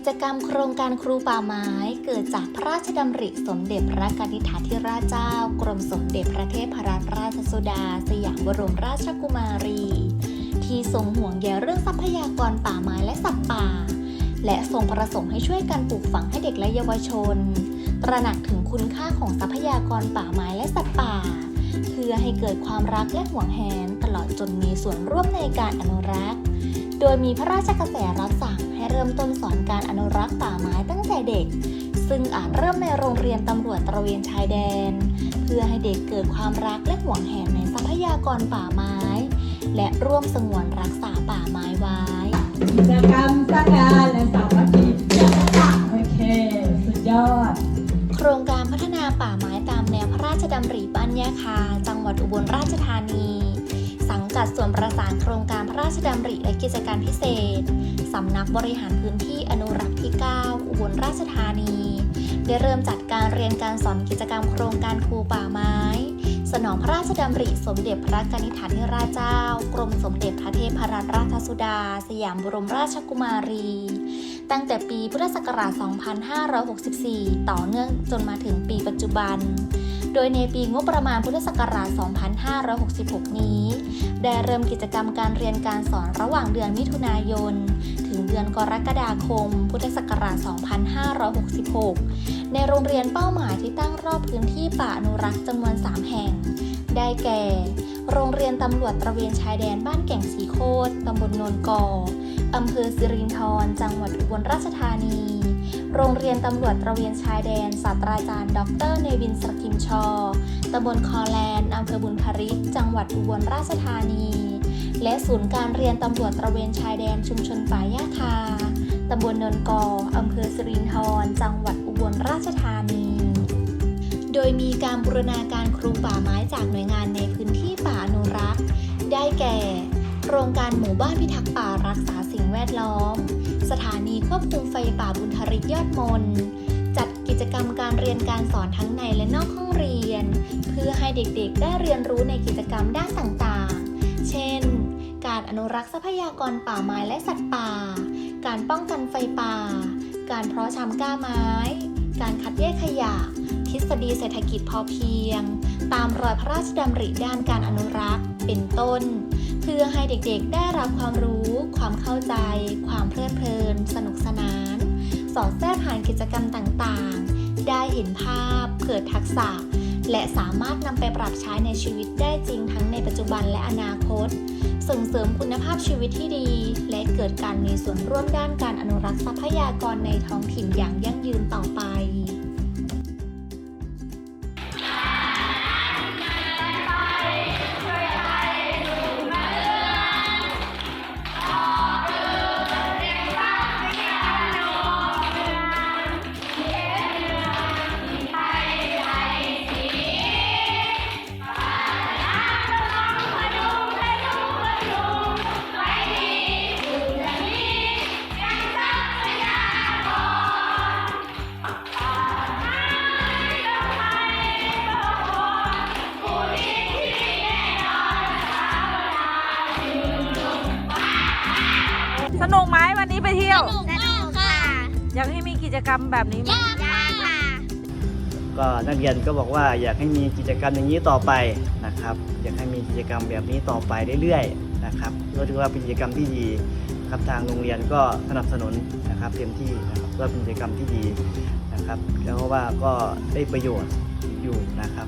กิจกรรมโครงการครูป่าไม้เกิดจากพระราชดำริสมเด็จพระกนิษฐาธิราชเจ้า กรมสมเด็จพระเทพรัตนราชสุดา สยามบรมราชกุมารี ที่ทรงห่วงใยเรื่องทรัพยากรป่าไม้และสัตว์ป่า และทรงประสงค์ให้ช่วยกันปลูกฝังให้เด็กและเยาวชน ตระหนักถึงคุณค่าของทรัพยากรป่าไม้และสัตว์ป่า เพื่อให้เกิดความรักและห่วงแหนตลอดจนมีส่วนร่วมในการอนุรักษ์ โดยมีพระราชกระแสรับสั่ง เริ่มต้นสอนการอนุรักษ์ป่าไม้ตั้งแต่เด็ก ซึ่งอาจเริ่มในโรงเรียนตำรวจตระเวนชายแดน เพื่อให้เด็กเกิดความรักและห่วงแหนในทรัพยากรป่าไม้ และร่วมสงวนรักษาป่าไม้ไว้กิจกรรมสร้างงานและสามัคคีโอเค สุดยอด โครงการพัฒนาป่าไม้ตามแนวพระราชดำริบ้านยาคา จังหวัดอุบลราชธานีสั งกัดส่วนประสานโครงการพระราชดำริและกิจการพิเศษ สำนักบริหารพื้นที่อนุรักษ์ที่ 9 อุบลราชธานี ได้เริ่มจัดการเรียนการสอนกิจกรรมโครงการครูป่าไม้ สนองพระราชดำริสมเด็จพระกนิษฐาธิราชเจ้า กรมสมเด็จพระเทพรัตนราชสุดา สยามบรมราชกุมารี ตั้งแต่ปีพุทธศักราช 2564 ต่อเนื่องจนมาถึงปีปัจจุบัน โดยในปีงบประมาณพุทธศักราช 2566 นี้ ได้เริ่มกิจกรรมการเรียนการสอนระหว่างเดือนมิถุนายน ถึงเดือนกรกฎาคม พุทธศักราช 2566 ในโรงเรียนเป้าหมายที่ตั้งรอบพื้นที่ป่าอนุรักษ์จำนวน 3 แห่ง ได้แก่ โรงเรียนตำรวจตระเวนชายแดนบ้านแก่งสีโคตรตำบลโนนกออำเภอสิรินธร จังหวัดอุบลราชธานี โรงเรียนตำรวจตระเวนชายแดนศาสตราจารย์ ดรเนวินสกิมชอตำบลคอแลนด์อำเภอบุญพริกจังหวัดอุบลราชธานี และศูนย์การเรียนตำรวจตระเวนชายแดนชุมชนป่าย่าคาตำบลเนินกออำเภอสิรินธร จังหวัดอุบลราชธานี โดยมีการบูรณาการครูป่าไม้จากหน่วยงานในพื้นที่ป่าอนุรักษ์ ได้แก่ โครงการหมู่บ้านพิทักษ์ป่ารักษาสิ่งแวดล้อม สถานีควบคุมไฟป่าบุญทริกยอดมน จัดกิจกรรมการเรียนการสอนทั้งในและนอกห้องเรียน เพื่อให้เด็กๆ ได้เรียนรู้ในกิจกรรมด้านต่างๆ เช่น การอนุรักษ์ทรัพยากรป่าไม้และสัตว์ป่า การป้องกันไฟป่า การเพาะชำก้าไม้ การคัดแยกขยะ ทฤษฎีเศรษฐกิจพอเพียง ตามรอยพระราชดำริด้านการอนุรักษ์ เป็นต้น เพื่อให้เด็กๆได้รับความรู้ ความเข้าใจ ความเพลิดเพลิน สนุกสนาน สอดแทรกผ่านกิจกรรมต่างๆ ได้เห็นภาพ เกิดทักษะ และสามารถนำไปปรับใช้ในชีวิตได้จริงทั้งในปัจจุบันและอนาคต ส่งเสริมคุณภาพชีวิตที่ดี และเกิดการมีส่วนร่วมด้านการอนุรักษ์ทรัพยากรในท้องถิ่นอย่างยั่งยืนต่อไป สนุกไหมวันนี้ไปเที่ยว สนุกมากค่ะอยากให้มีกิจกรรมแบบนี้ไหมยากมากค่ะ ก็นักเรียนก็บอกว่าอยากให้มีกิจกรรมอย่างนี้ต่อไปนะครับ อยากให้มีกิจกรรมแบบนี้ต่อไปเรื่อยๆนะครับก็ถือว่าเป็นกิจกรรมที่ดีครับทางโรงเรียนก็สนับสนุนนะครับเต็มที่นะครับก็เป็นกิจกรรมที่ดีนะครับแล้วก็ว่าก็ได้ประโยชน์อยู่นะครับ